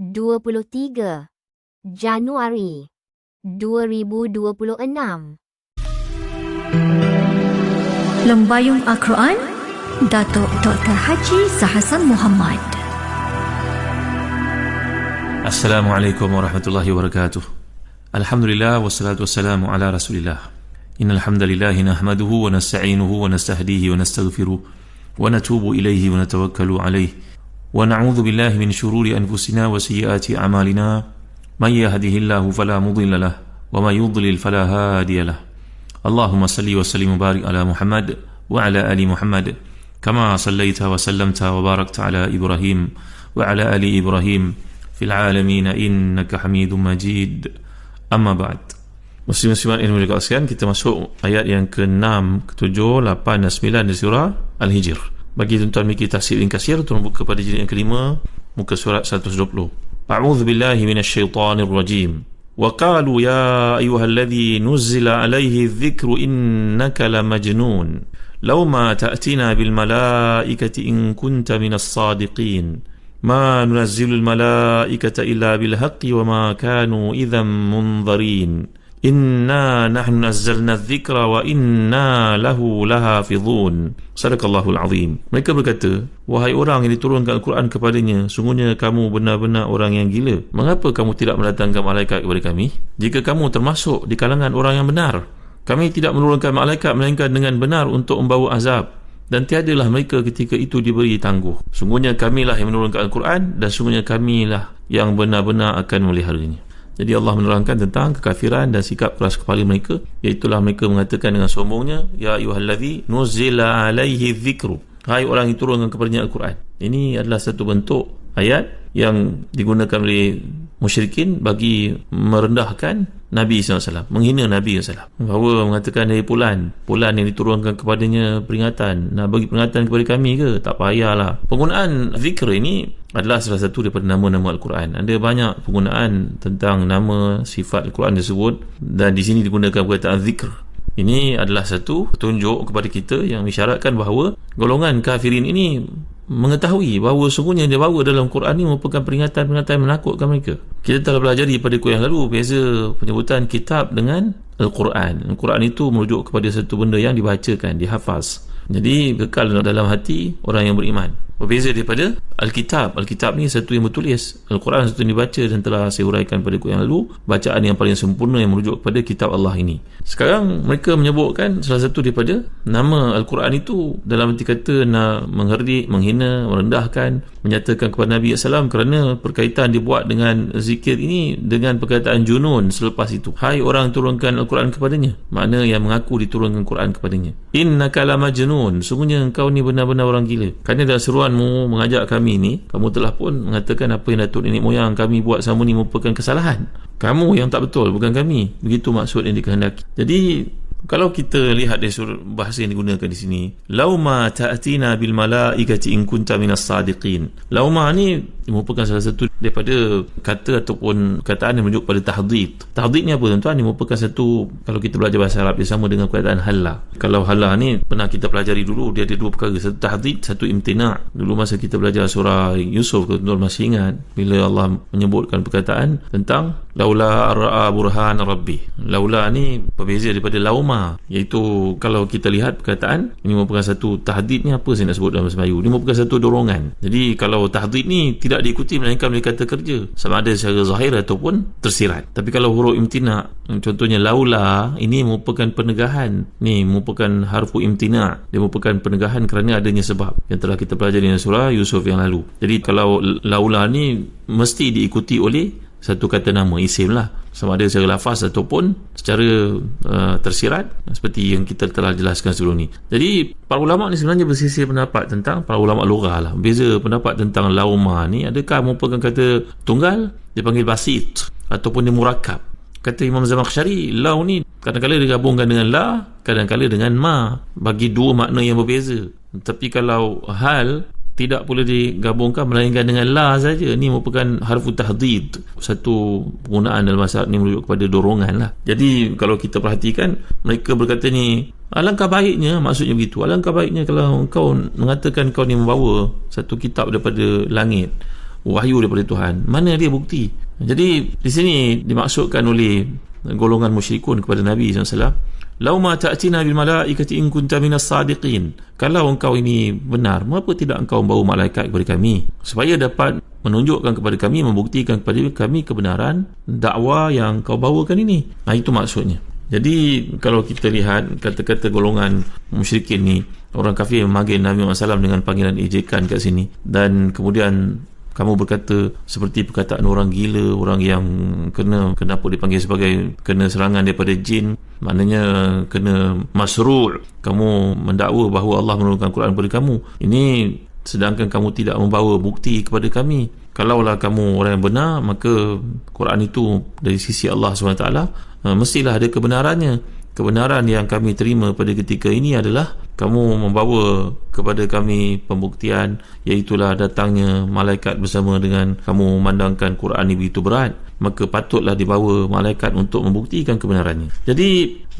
23 Januari 2026 Lembayung Al-Quran Datuk Dr. Haji Sahasan Muhammad Assalamualaikum warahmatullahi wabarakatuh. Alhamdulillah wassalatu wassalamu ala Rasulillah. Innal hamdalillah nahmaduhu wa nasta'inuhu wa nastahdihi wa nastaghfiruh wa natubu ilayhi wa natawakkalu alayhi. ونعوذ بالله من شرور أنفسنا وسيئات أعمالنا. من يهده الله فلا مضل له وما يضلل فلا هادي له. اللهم صل وسلم وبارك على محمد وعلى آل محمد كما صليت وسلمت وباركت على إبراهيم وعلى آل إبراهيم في العالمين إنك حميد مجيد. أما بعد Muslim-Muslimat yang mulia sekalian Kita masuk ayat yang ke-6, ke-7, 8 dan 9 di surah Al-Hijr. bagi tuan-tuan mikir tafsir ringkas ya tuan buka pada jilid yang kelima muka surat 120 A'udzu billahi minasyaitonir rajim wa qalu ya ayyuhalladhi nuzila alayhi adh-dhikru innaka lamajnun law ma ta'tina bil malaikati in kunta minas sadiqin ما ننزل الملائكة إلا بالحق وما كانوا إذا منظرين Inna nahnu nazzalna dhikra wa inna lahu lahafizun. Sadaqallahul azim. Mereka berkata, wahai orang yang diturunkan Al-Quran kepadanya, sungguhnya kamu benar-benar orang yang gila. Mengapa kamu tidak mendatangkan malaikat kepada kami? Jika kamu termasuk di kalangan orang yang benar, kami tidak menurunkan malaikat melainkan dengan benar untuk membawa azab. Dan tiadalah mereka ketika itu diberi tangguh. Sungguhnya kamilah yang menurunkan Al-Quran dan sungguhnya kamilah yang benar-benar akan meliharanya. Jadi Allah menerangkan tentang kekafiran dan sikap keras kepala mereka Iaitulah mereka mengatakan dengan sombongnya Ya ayuhalladhi nuzila alaihi dhikru. Hai orang yang turunkan kepadanya Al-Quran. Ini adalah satu bentuk ayat yang digunakan oleh musyrikin bagi merendahkan Nabi SAW menghina Nabi SAW bahawa mengatakan dari pulan pulan yang diturunkan kepadanya peringatan. Nak bagi peringatan kepada kami ke? Tak payahlah. Penggunaan zikr ini adalah salah satu daripada nama-nama Al-Quran ada banyak penggunaan tentang nama sifat Al-Quran tersebut dan di sini digunakan perkataan zikr ini adalah satu petunjuk kepada kita yang mengisyaratkan bahawa golongan kafirin ini mengetahui bahawa sungguhnya dia bawa dalam Quran ini merupakan peringatan-peringatan yang menakutkan mereka. Kita telah belajar pada kuih yang lalu beza penyebutan kitab dengan Al-Quran. Al-Quran itu merujuk kepada satu benda yang dibacakan, dihafaz. Jadi kekal dalam hati orang yang beriman berbeza daripada Alkitab. Alkitab ni satu yang bertulis. Al-Quran satu yang dibaca dan telah saya uraikan pada kuliah yang lalu. Bacaan yang paling sempurna yang merujuk kepada kitab Allah ini. Sekarang mereka menyebutkan salah satu daripada nama Al-Quran itu dalam arti kata nak mengherdik, menghina, merendahkan, menyatakan kepada Nabi SAW kerana perkaitan dibuat dengan zikir ini dengan perkataan junun selepas itu. Hai orang turunkan Al-Quran kepadanya. Makna yang mengaku diturunkan Al-Quran kepadanya. Inna kalama junun. Sungguhnya engkau ni benar-benar orang gila. Kerana dalam seruan tujuanmu mengajak kami ni kamu telah pun mengatakan apa yang datuk nenek moyang kami buat sama ni merupakan kesalahan. Kamu yang tak betul bukan kami. Begitu maksud yang dikehendaki. Jadi kalau kita lihat dari surah bahasa yang digunakan di sini lauma ta'tina bil malaikati in kunta minas sadiqin. Lauma ni merupakan salah satu daripada kata ataupun kataan yang menunjuk pada tahdid. Tahdid ni apa tuan-tuan? Ni merupakan satu kalau kita belajar bahasa Arab dia sama dengan perkataan hala kalau hala ni pernah kita pelajari dulu dia ada dua perkara. Satu tahdid satu imtina. Dulu masa kita belajar surah Yusuf tuan-tuan masih ingat bila Allah menyebutkan perkataan tentang laula ra'a burhan rabbi. Laula ni berbeza daripada lauma. Iaitu kalau kita lihat perkataan ini merupakan satu tahdid ni apa saya nak sebut dalam bahasa Melayu? Ini merupakan satu dorongan. Jadi kalau tahdid ni tidak diikuti melainkan oleh kata kerja. Sama ada secara zahir ataupun tersirat. Tapi kalau huruf imtina contohnya laula ini merupakan penegahan. Ni merupakan harfu imtina. Dia merupakan penegahan kerana adanya sebab yang telah kita pelajari dalam surah Yusuf yang lalu. Jadi kalau laula ni mesti diikuti oleh satu kata nama isim lah. Sama ada secara lafaz ataupun secara uh, tersirat seperti yang kita telah jelaskan sebelum ni. Jadi para ulama ni sebenarnya bersisir pendapat tentang para ulama lugah lah. Beza pendapat tentang lauma ni adakah merupakan kata tunggal? Dipanggil basit ataupun dia murakab kata Imam Zamakhsyari lau ni kadang-kadang digabungkan dengan la kadang-kadang dengan ma. Bagi dua makna yang berbeza. Tapi kalau hal tidak boleh digabungkan melainkan dengan la saja. Ni merupakan harfu tahdid. Satu penggunaan dalam bahasa ni merujuk kepada dorongan lah. Jadi kalau kita perhatikan mereka berkata ni alangkah baiknya maksudnya begitu alangkah baiknya kalau kau mengatakan kau ni membawa satu kitab daripada langit wahyu daripada Tuhan. Mana dia bukti? Jadi di sini dimaksudkan oleh golongan musyrikun kepada Nabi SAW Lau ma ta'tina bil malaikati in kunta minas sadiqin. Kalau engkau ini benar, mengapa tidak engkau membawa malaikat kepada kami supaya dapat menunjukkan kepada kami membuktikan kepada kami kebenaran dakwah yang kau bawakan ini. Nah itu maksudnya. Jadi kalau kita lihat kata-kata golongan musyrikin ni orang kafir memanggil Nabi Muhammad SAW dengan panggilan ejekan kat sini dan kemudian kamu berkata seperti perkataan orang gila orang yang kena kenapa dipanggil sebagai kena serangan daripada jin. Maknanya kena masru' kamu mendakwa bahawa Allah menurunkan Quran kepada kamu. Ini sedangkan kamu tidak membawa bukti kepada kami. Kalaulah kamu orang yang benar maka Quran itu dari sisi Allah SWT eh, mestilah ada kebenarannya kebenaran yang kami terima pada ketika ini adalah kamu membawa kepada kami pembuktian iaitulah datangnya malaikat bersama dengan kamu memandangkan Quran ini begitu berat maka patutlah dibawa malaikat untuk membuktikan kebenarannya. Jadi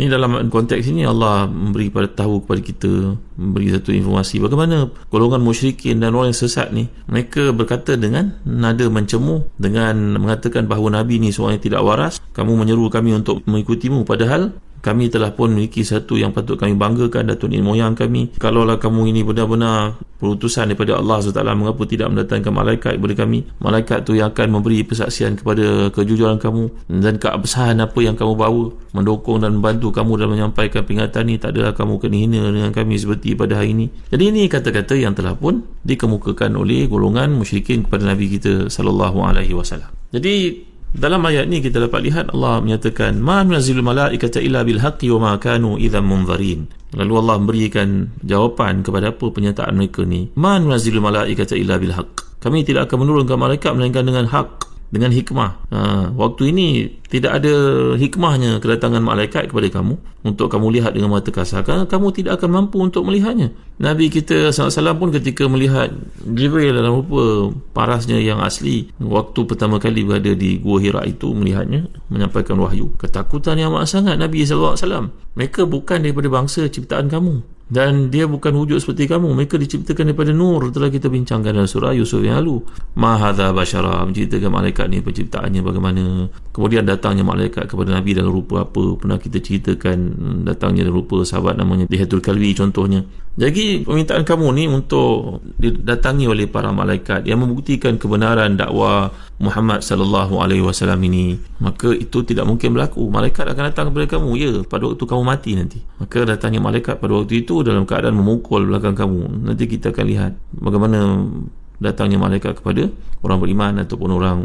ini dalam konteks ini Allah memberi pada tahu kepada kita memberi satu informasi bagaimana golongan musyrikin dan orang yang sesat ni mereka berkata dengan nada mencemuh dengan mengatakan bahawa Nabi ni seorang yang tidak waras kamu menyeru kami untuk mengikutimu. Padahal kami telah pun memiliki satu yang patut kami banggakan Datuk Nenek Moyang kami. Kalaulah kamu ini benar-benar perutusan daripada Allah SWT mengapa tidak mendatangkan malaikat kepada kami? Malaikat tu yang akan memberi persaksian kepada kejujuran kamu dan keabsahan apa yang kamu bawa. Mendukung dan membantu kamu dalam menyampaikan peringatan ini tak adalah kamu kena hina dengan kami seperti pada hari ini. Jadi ini kata-kata yang telah pun dikemukakan oleh golongan musyrikin kepada Nabi kita wasallam. Jadi dalam ayat ni kita dapat lihat Allah menyatakan ma nunzilul malaikata illa bil haqqi wa ma kanu idzan munzarin. Lalu Allah memberikan jawapan kepada apa pernyataan mereka ni. Ma nunzilul malaikata illa bil haqq. Kami tidak akan menurunkan malaikat melainkan dengan hak dengan hikmah. Ha, waktu ini tidak ada hikmahnya kedatangan malaikat kepada kamu untuk kamu lihat dengan mata kasar kamu tidak akan mampu untuk melihatnya. Nabi kita SAW pun ketika melihat Jibril dalam rupa parasnya yang asli waktu pertama kali berada di Gua Hira itu melihatnya menyampaikan wahyu. Ketakutan yang amat sangat Nabi SAW. Mereka bukan daripada bangsa ciptaan kamu dan dia bukan wujud seperti kamu. Mereka diciptakan daripada nur. Telah kita bincangkan dalam surah Yusuf yang lalu. Ma hadha bashara. Menceritakan malaikat ni penciptaannya bagaimana. Kemudian datangnya malaikat kepada Nabi dalam rupa apa. Pernah kita ceritakan datangnya dalam rupa sahabat namanya Dihatul Kalbi contohnya. Jadi permintaan kamu ni untuk didatangi oleh para malaikat yang membuktikan kebenaran dakwah Muhammad sallallahu alaihi wasallam ini. Maka itu tidak mungkin berlaku. Malaikat akan datang kepada kamu. Ya pada waktu kamu mati nanti. Maka datangnya malaikat pada waktu itu dalam keadaan memukul belakang kamu. Nanti kita akan lihat bagaimana datangnya malaikat kepada orang beriman ataupun orang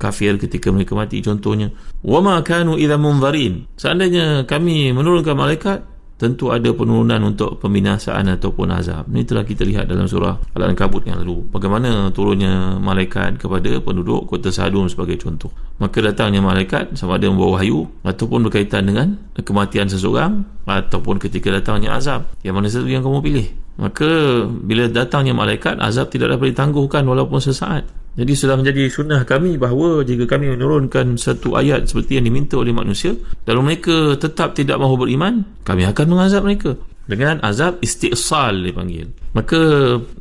kafir ketika mereka mati. Contohnya wama kanu idza munzarin. Seandainya kami menurunkan malaikat tentu ada penurunan untuk pembinasaan ataupun azab. Ini telah kita lihat dalam surah Al-Ankabut yang lalu. Bagaimana turunnya malaikat kepada penduduk kota Sadum sebagai contoh. Maka datangnya malaikat sama ada membawa wahyu ataupun berkaitan dengan kematian seseorang ataupun ketika datangnya azab. Yang mana satu yang kamu pilih? Maka bila datangnya malaikat, azab tidak dapat ditangguhkan walaupun sesaat. Jadi sudah menjadi sunnah kami bahawa jika kami menurunkan satu ayat seperti yang diminta oleh manusia, lalu mereka tetap tidak mahu beriman, kami akan mengazab mereka dengan azab istiqsal dipanggil. Maka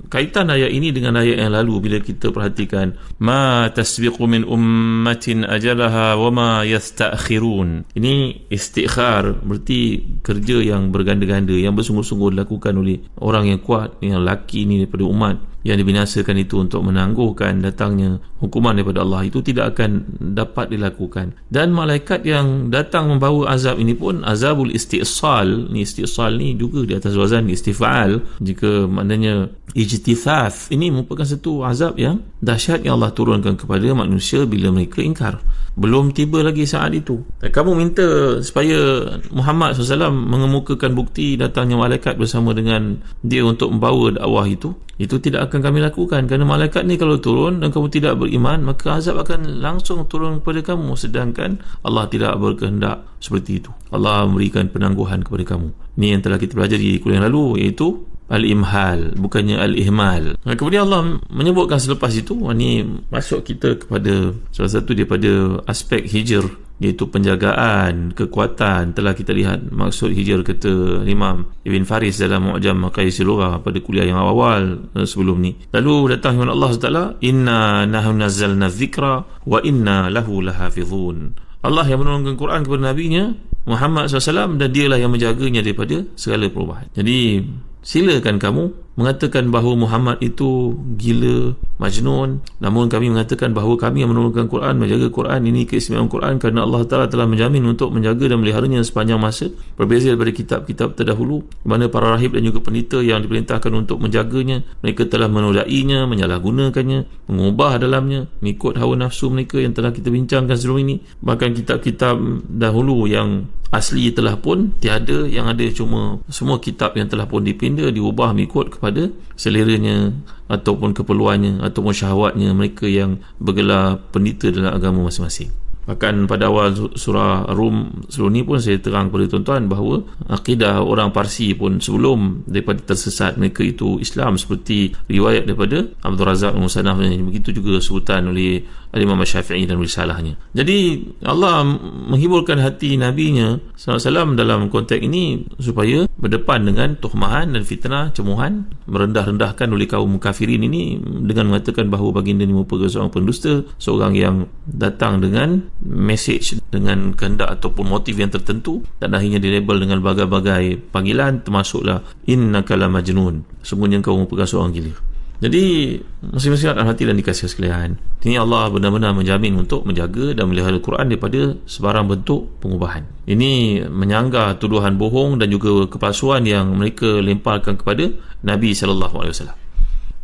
kaitan ayat ini dengan ayat yang lalu bila kita perhatikan ma tasbiqu min ummatin ajalaha wa ma yasta'khirun. Ini istikhar berarti kerja yang berganda-ganda yang bersungguh-sungguh dilakukan oleh orang yang kuat yang laki ini daripada umat yang dibinasakan itu untuk menangguhkan datangnya hukuman daripada Allah itu tidak akan dapat dilakukan. Dan malaikat yang datang membawa azab ini pun azabul istisal ni istisal ni juga di atas wazan istifal jika maknanya ijtithaf ini merupakan satu azab yang dahsyat yang Allah turunkan kepada manusia bila mereka ingkar. Belum tiba lagi saat itu. Kamu minta supaya Muhammad SAW mengemukakan bukti datangnya malaikat bersama dengan dia untuk membawa dakwah itu itu tidak akan kami lakukan. Kerana malaikat ni kalau turun dan kamu tidak beriman maka azab akan langsung turun kepada kamu. Sedangkan Allah tidak berkehendak seperti itu. Allah memberikan penangguhan kepada kamu. Ini yang telah kita pelajari kuliah yang lalu iaitu al-imhal bukannya al-ihmal. Kemudian Allah menyebutkan selepas itu wah, ni masuk kita kepada salah satu daripada aspek hijr iaitu penjagaan kekuatan. Telah kita lihat maksud hijr kata Imam Ibn Faris dalam Mu'jam Maqayis Lughah pada kuliah yang awal eh, sebelum ni. Lalu datang firman Allah SWT inna nahnu nazzalna dzikra wa inna lahu lahafizun. Allah yang menurunkan Quran kepada Nabi-Nya Muhammad SAW dan dialah yang menjaganya daripada segala perubahan. Jadi silakan kamu mengatakan bahawa Muhammad itu gila, majnun. Namun kami mengatakan bahawa kami yang menurunkan Quran menjaga Quran ini keistimewaan Quran kerana Allah Ta'ala telah menjamin untuk menjaga dan meliharanya sepanjang masa. Berbeza daripada kitab-kitab terdahulu di mana para rahib dan juga penita yang diperintahkan untuk menjaganya mereka telah menodainya, menyalahgunakannya mengubah dalamnya, mengikut hawa nafsu mereka yang telah kita bincangkan sebelum ini. Bahkan kitab-kitab dahulu yang asli telah pun tiada yang ada cuma semua kitab yang telah pun dipindah diubah mengikut kepada kepada seleranya ataupun keperluannya ataupun syahwatnya mereka yang bergelar pendeta dalam agama masing-masing. Bahkan pada awal surah Rum sebelum ni pun saya terang kepada tuan-tuan bahawa akidah orang Parsi pun sebelum daripada tersesat mereka itu Islam seperti riwayat daripada Abdul Razak Musanaf begitu juga sebutan oleh Imam Syafi'i dan risalahnya. Jadi Allah menghiburkan hati Nabi-Nya SAW dalam konteks ini supaya berdepan dengan tuhmahan dan fitnah, cemuhan, merendah-rendahkan oleh kaum kafirin ini dengan mengatakan bahawa baginda ini merupakan seorang pendusta, seorang yang datang dengan message dengan kehendak ataupun motif yang tertentu dan akhirnya dilabel dengan berbagai-bagai panggilan termasuklah innaka la majnun. Semuanya kau merupakan seorang gila. Jadi masing-masing dalam hati dan dikasih sekalian. Ini Allah benar-benar menjamin untuk menjaga dan melihara Al-Quran daripada sebarang bentuk pengubahan. Ini menyanggah tuduhan bohong dan juga kepalsuan yang mereka lemparkan kepada Nabi sallallahu alaihi wasallam.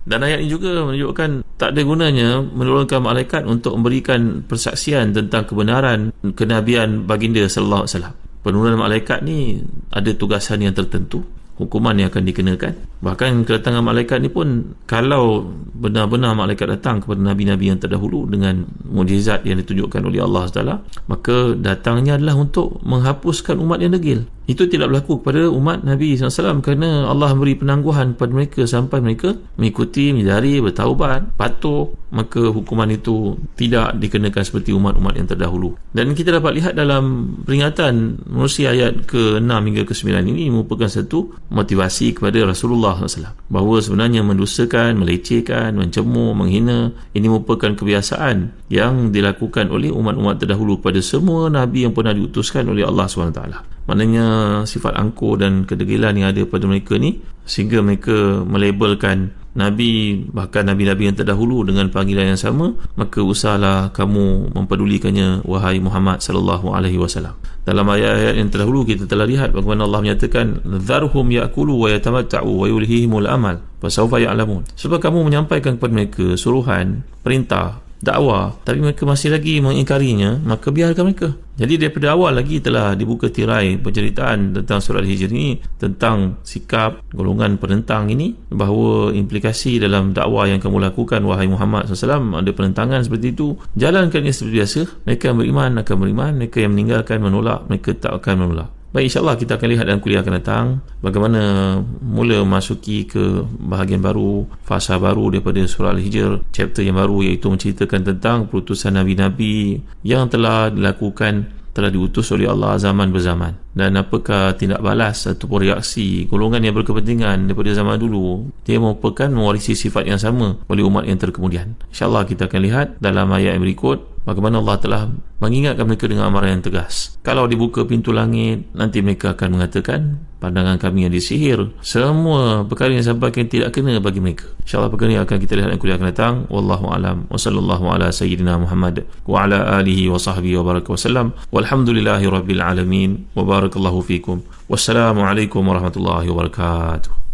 Dan ayat ini juga menunjukkan tak ada gunanya menurunkan malaikat untuk memberikan persaksian tentang kebenaran kenabian baginda sallallahu alaihi wasallam. Penurunan malaikat ni ada tugasan yang tertentu hukuman yang akan dikenakan. Bahkan kedatangan malaikat ni pun kalau benar-benar malaikat datang kepada nabi-nabi yang terdahulu dengan mujizat yang ditunjukkan oleh Allah SWT maka datangnya adalah untuk menghapuskan umat yang degil itu tidak berlaku kepada umat Nabi SAW kerana Allah beri penangguhan kepada mereka sampai mereka mengikuti, menyadari, bertaubat, patuh. Maka hukuman itu tidak dikenakan seperti umat-umat yang terdahulu. Dan kita dapat lihat dalam peringatan manusia ayat ke-6 hingga ke-9 ini merupakan satu motivasi kepada Rasulullah SAW bahawa sebenarnya mendustakan, melecehkan, mencemur, menghina ini merupakan kebiasaan yang dilakukan oleh umat-umat terdahulu kepada semua Nabi yang pernah diutuskan oleh Allah SWT maknanya sifat angkuh dan kedegilan yang ada pada mereka ni sehingga mereka melabelkan Nabi bahkan Nabi-Nabi yang terdahulu dengan panggilan yang sama maka usahlah kamu mempedulikannya wahai Muhammad sallallahu alaihi wasallam. Dalam ayat-ayat yang terdahulu kita telah lihat bagaimana Allah menyatakan dharhum ya'kulu wa yatamatta'u wa yulhihimul amal fasawfa ya'lamun. Sebab kamu menyampaikan kepada mereka suruhan perintah dakwah. Tapi mereka masih lagi mengingkarinya maka biarkan mereka. Jadi daripada awal lagi telah dibuka tirai penceritaan tentang surah Al-Hijr ini tentang sikap golongan penentang ini bahawa implikasi dalam dakwah yang kamu lakukan wahai Muhammad SAW ada penentangan seperti itu. Jalankan ia seperti biasa. Mereka yang beriman akan beriman. Mereka yang meninggalkan menolak mereka tak akan menolak Baik insyaAllah kita akan lihat dalam kuliah akan datang bagaimana mula masuki ke bahagian baru, fasa baru daripada surah Al-Hijr, chapter yang baru iaitu menceritakan tentang perutusan Nabi-Nabi yang telah dilakukan telah diutus oleh Allah zaman berzaman. Dan apakah tindak balas ataupun reaksi golongan yang berkepentingan daripada zaman dulu dia merupakan mewarisi sifat yang sama oleh umat yang terkemudian. insyaAllah kita akan lihat dalam ayat yang berikut bagaimana Allah telah mengingatkan mereka dengan amaran yang tegas. Kalau dibuka pintu langit, nanti mereka akan mengatakan pandangan kami yang disihir. Semua perkara yang sampaikan tidak kena bagi mereka. InsyaAllah perkara ini akan kita lihat dan kuliah akan datang. Wallahu alam. Wa sallallahu ala sayyidina Muhammad wa ala alihi wa sahbihi wa baraka wa sallam. Walhamdulillahi rabbil alamin. Wa barakallahu fikum. Wassalamualaikum warahmatullahi wabarakatuh.